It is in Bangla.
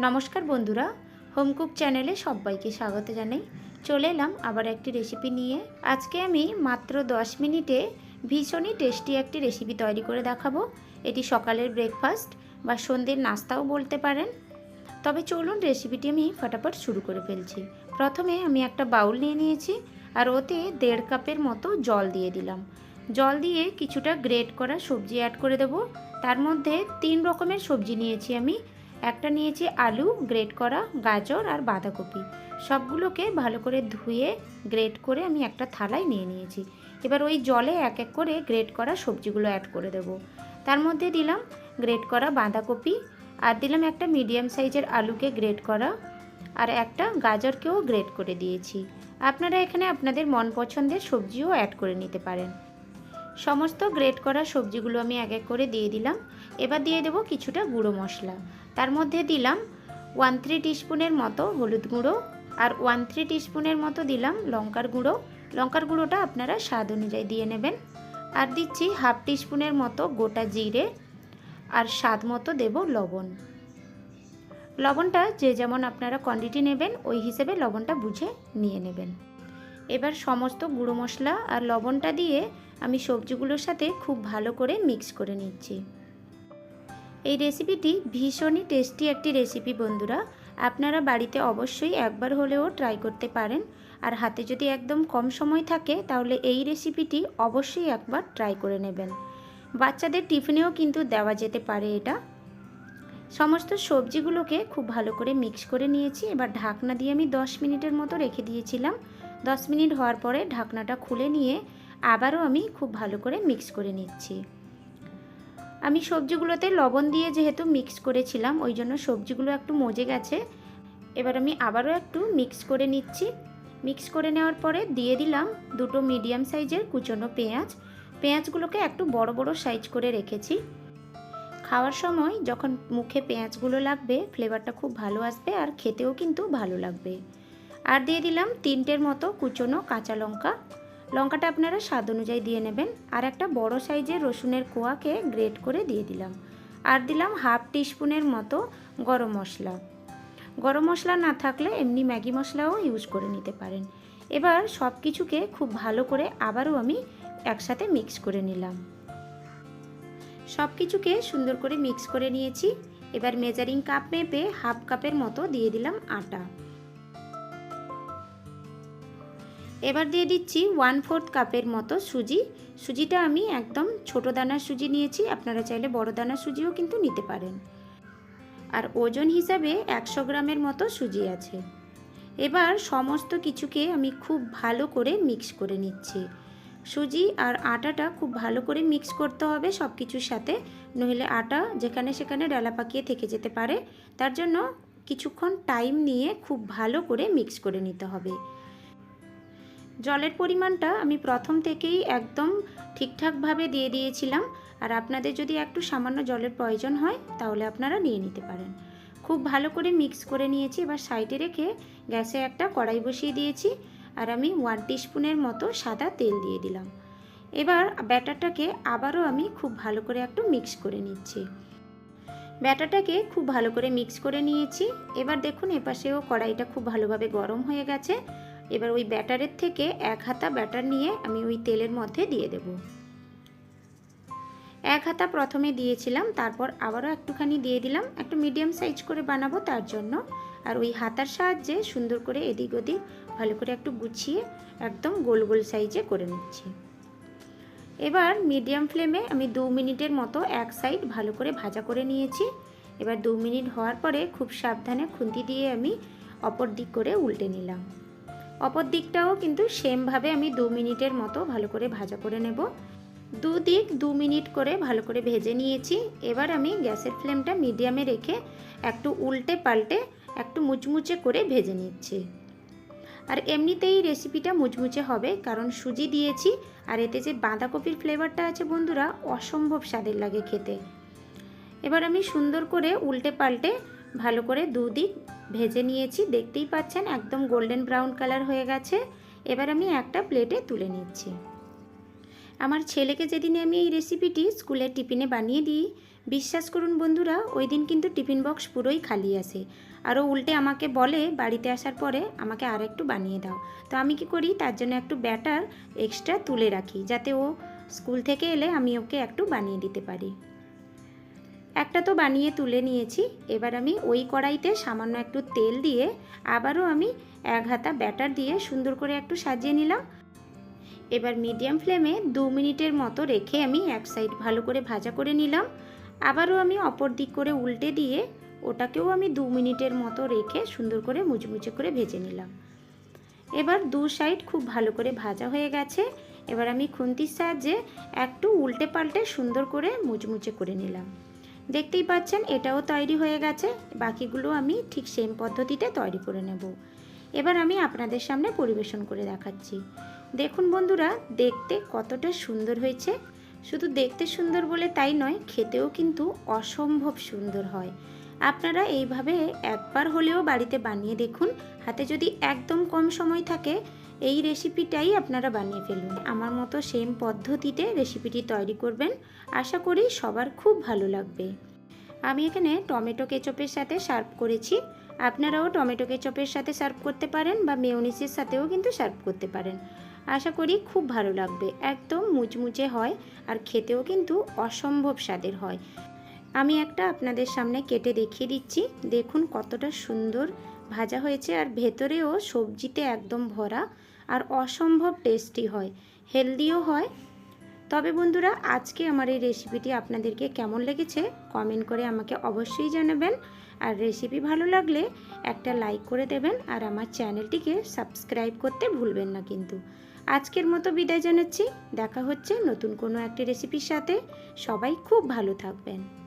নমস্কার বন্ধুরা হোমকুক চ্যানেলে সবাইকে স্বাগত জানাই। চলে এলাম আবার একটি রেসিপি নিয়ে। আজকে আমি মাত্র 10 মিনিটে ভীষণই টেস্টি একটি রেসিপি তৈরি করে দেখাবো। এটি সকালের ব্রেকফাস্ট বা সন্ধ্যের নাস্তাও বলতে পারেন। তবে চলুন রেসিপিটি আমি ফটাফট শুরু করে ফেলছি। প্রথমে আমি একটা বাউল নিয়ে নিয়েছি আর ওতে দেড় কাপের মতো জল দিয়ে দিলাম। জল দিয়ে কিছুটা গ্রেট করা সবজি অ্যাড করে দেবো। তার মধ্যে তিন রকমের সবজি নিয়েছি আমি। একটা নিয়েছি আলু গ্রেট করা গাজর আর বাঁধাকপি। সবগুলোকে ভালো করে ধুয়ে গ্রেট করে আমি একটা থালায় নিয়ে নিয়েছি। এবার ওই জলে এক এক করে গ্রেট করা সবজিগুলো অ্যাড করে দেব। তার মধ্যে দিলাম গ্রেট করা বাঁধাকপি আর দিলাম একটা মিডিয়াম সাইজের আলুকে গ্রেট করা আর একটা গাজরকেও গ্রেট করে দিয়েছি। আপনারা এখানে আপনাদের মন পছন্দের সবজিও অ্যাড করে নিতে পারেন। সমস্ত গ্রেট করা সবজিগুলো আমি এক এক করে দিয়ে দিলাম। এবার দিয়ে দেবো কিছুটা গুঁড়ো মশলা। তার মধ্যে দিলাম ওয়ান থ্রি টিস্পুনের মতো হলুদ গুঁড়ো আর ওয়ান থ্রি টিস্পুনের মতো দিলাম লঙ্কার গুঁড়ো। লঙ্কার গুঁড়োটা আপনারা স্বাদ অনুযায়ী দিয়ে নেবেন। আর দিচ্ছি হাফ টিস্পুনের মতো গোটা জিরে আর স্বাদ মতো দেব লবণ। লবণটা যে যেমন আপনারা কোয়ান্টিটি নেবেন, ওই হিসেবে লবণটা বুঝে নিয়ে নেবেন। এবার সমস্ত গুঁড়ো মশলা আর লবণটা দিয়ে আমি সবজিগুলোর সাথে খুব ভালো করে মিক্স করে নিচ্ছি। এই রেসিপিটি ভীষণই টেস্টি একটি রেসিপি বন্ধুরা। আপনারা বাড়িতে অবশ্যই একবার হলেও ট্রাই করতে পারেন। আর হাতে যদি একদম কম সময় থাকে, তাহলে এই রেসিপিটি অবশ্যই একবার ট্রাই করে নেবেন। বাচ্চাদের টিফিনেও কিন্তু দেওয়া যেতে পারে এটা। সমস্ত সবজিগুলোকে খুব ভালো করে মিক্স করে নিয়েছি। এবার ঢাকনা দিয়ে আমি 10 মিনিটের মতো রেখে দিয়েছিলাম। 10 মিনিট হওয়ার পরে ঢাকনাটা খুলে নিয়ে আবারও আমি খুব ভালো করে মিক্স করে নিচ্ছি। আমি সবজিগুলোতে লবণ দিয়ে যেহেতু মিক্স করেছিলাম, ওই জন্য সবজিগুলো একটু মজে গেছে। এবার আমি আবারও একটু মিক্স করে নিচ্ছি। মিক্স করে নেওয়ার পরে দিয়ে দিলাম দুটো মিডিয়াম সাইজের কুচনো পেঁয়াজ। পেঁয়াজগুলোকে একটু বড় বড় সাইজ করে রেখেছি। খাওয়ার সময় যখন মুখে পেঁয়াজগুলো লাগবে ফ্লেভারটা খুব ভালো আসবে আর খেতেও কিন্তু ভালো লাগবে। আর দিয়ে দিলাম তিনটের মতো কুচনো কাঁচা লঙ্কা। লঙ্কাটা আপনারা স্বাদ অনুযায়ী দিয়ে নেবেন। আর একটা বড় সাইজের রসুনের কোয়াকে গ্রেট করে দিয়ে দিলাম। আর দিলাম হাফ টিস্পুনের মতো গরম মশলা। গরম মশলা না থাকলে এমনি ম্যাগি মশলাও ইউজ করে নিতে পারেন। এবার সব কিছুকে খুব ভালো করে আবারও আমি একসাথে মিক্স করে নিলাম। সব কিছুকে সুন্দর করে মিক্স করে নিয়েছি। এবার মেজারিং কাপ মেপে হাফ কাপের মতো দিয়ে দিলাম আটা। এবার দিয়ে দিচ্ছি ওয়ান ফোর্থ কাপের মতো সুজি। সুজিটা আমি একদম ছোট দানার সুজি নিয়েছি, আপনারা চাইলে বড় দানার সুজিও কিন্তু নিতে পারেন। আর ওজন হিসাবে একশো গ্রামের মতো সুজি আছে। এবার সমস্ত কিছুকে আমি খুব ভালো করে মিক্স করে নিচ্ছি। সুজি আর আটাটা খুব ভালো করে মিক্স করতে হবে সব কিছুর সাথে, নইলে আটা যেখানে সেখানে ডালা পাকিয়ে থেকে যেতে পারে। তার জন্য কিছুক্ষণ টাইম নিয়ে খুব ভালো করে মিক্স করে নিতে হবে। জলের পরিমাণটা আমি প্রথম থেকেই একদম ঠিকঠাকভাবে দিয়ে দিয়েছিলাম। আর আপনাদের যদি একটু সামান্য জলের প্রয়োজন হয়, তাহলে আপনারা নিয়ে নিতে পারেন। খুব ভালো করে মিক্স করে নিয়েছি, এবার সাইডে রেখে গ্যাসে একটা কড়াই বসিয়ে দিয়েছি। আর আমি ওয়ান টিস্পুনের মতো সাদা তেল দিয়ে দিলাম। এবার ব্যাটারটাকে আবারও আমি খুব ভালো করে একটু মিক্স করে নিচ্ছি। ব্যাটারটাকে খুব ভালো করে মিক্স করে নিয়েছি। এবার দেখুন, এপাশেও কড়াইটা খুব ভালোভাবে গরম হয়ে গেছে। এবার ওই ব্যাটারের থেকে এক হাতা ব্যাটার নিয়ে আমি ওই তেলের মধ্যে দিয়ে দেব। এক হাতা প্রথমে দিয়েছিলাম, তারপর আবারও একটুখানি দিয়ে দিলাম। একটু মিডিয়াম সাইজ করে বানাবো তার জন্য। আর ওই হাতার সাহায্যে সুন্দর করে এদিক ওদিক ভালো করে একটু গুছিয়ে একদম গোল গোল সাইজে করে নিচ্ছি। এবার মিডিয়াম ফ্লেমে আমি দু মিনিটের মতো এক সাইড ভালো করে ভাজা করে নিয়েছি। এবার দু মিনিট হওয়ার পরে খুব সাবধানে খুন্তি দিয়ে আমি অপর দিক করে উল্টে নিলাম। অপর দিকটাও কিন্তু সেমভাবে আমি দু মিনিটের মতো ভালো করে ভাজা করে নেব। দু দিক দু মিনিট করে ভালো করে ভেজে নিয়েছি। এবার আমি গ্যাসের ফ্লেমটা মিডিয়ামে রেখে একটু উল্টে পাল্টে একটু মুচমুচে করে ভেজে নিচ্ছি। আর এমনিতেই রেসিপিটা মুচমুচে হবে, কারণ সুজি দিয়েছি আর এতে যে বাঁধাকপির ফ্লেভারটা আছে বন্ধুরা, অসম্ভব স্বাদের লাগে খেতে। এবার আমি সুন্দর করে উল্টে পাল্টে ভালো করে দুদিক ভেজে নিয়েছি। দেখতেই পাচ্ছেন একদম গোল্ডেন ব্রাউন কালার হয়ে গেছে। এবার আমি একটা প্লেটে তুলে নিচ্ছি। আমার ছেলেকে যেদিনে আমি এই রেসিপিটি স্কুলের টিফিনে বানিয়ে দিই, বিশ্বাস করুন বন্ধুরা, ওই দিন কিন্তু টিফিন বক্স পুরোই খালি আসে আরও উল্টে আমাকে বলে, বাড়িতে আসার পরে আমাকে আর একটু বানিয়ে দাও। তো আমি কি করি, তার জন্য একটু ব্যাটার এক্সট্রা তুলে রাখি, যাতে ও স্কুল থেকে এলে আমি ওকে একটু বানিয়ে দিতে পারি। একটা তো বানিয়ে তুলে নিয়েছি। এবার আমি ওই কড়াইতে সামান্য একটু তেল দিয়ে আবারও আমি এক হাতা ব্যাটার দিয়ে সুন্দর করে একটু সাজিয়ে নিলাম। এবার মিডিয়াম ফ্লেমে দু মিনিটের মতো রেখে আমি এক সাইড ভালো করে ভাজা করে নিলাম। আবারও আমি অপর দিক করে উল্টে দিয়ে ওটাকেও আমি দু মিনিটের মতো রেখে সুন্দর করে মুচমুচে করে ভেজে নিলাম। এবার দু সাইড খুব ভালো করে ভাজা হয়ে গেছে। এবার আমি খুন্তির সাহায্যে একটু উল্টে পাল্টে সুন্দর করে মুচমুচে করে নিলাম। দেখতেই পাচ্ছেন, এটাও তৈরি হয়ে গেছে। বাকিগুলো আমি ঠিক সেম পদ্ধতিতে তৈরি করে নেব। এবার আমি আপনাদের সামনে পরিবেশন করে দেখাচ্ছি। দেখুন বন্ধুরা, দেখতে কতটা সুন্দর হয়েছে। শুধু দেখতে সুন্দর বলে তাই নয়, খেতেও কিন্তু অসম্ভব সুন্দর হয়। আপনারা এইভাবে একবার হলেও বাড়িতে বানিয়ে দেখুন। হাতে যদি একদম কম সময় থাকে এই রেসিপিটাই আপনারা বানিয়ে ফেলুন। আমার মতো সেম পদ্ধতিতে রেসিপিটি তৈরি করবেন। আশা করি সবার খুব ভালো লাগবে। আমি এখানে টমেটো কেচপের সাথে সার্ভ করেছি। আপনারাও টমেটো কেচপের সাথে সার্ভ করতে পারেন বা মেয়নিসের সাথেও কিন্তু সার্ভ করতে পারেন। আশা করি খুব ভালো লাগবে। একদম মুচমুচে হয় আর খেতেও কিন্তু অসম্ভব স্বাদের হয়। আমি একটা আপনাদের সামনে কেটে দেখিয়ে দিচ্ছি। দেখুন কতটা সুন্দর ভাজা হয়েছে আর ভেতরেও সবজিতে একদম ভরা আর অসম্ভব টেস্টি হয় হেলদিও হয়। তবে বন্ধুরা, আজকে আমার এই রেসিপিটি আপনাদেরকে কেমন লেগেছে কমেন্ট করে আমাকে অবশ্যই জানাবেন। আর রেসিপি ভালো লাগলে একটা লাইক করে দেবেন আর আমার চ্যানেলটিকে সাবস্ক্রাইব করতে ভুলবেন না কিন্তু। আজকের মতো বিদায় জানাচ্ছি, দেখা হচ্ছে নতুন কোনো একটি রেসিপির সাথে। সবাই খুব ভালো থাকবেন।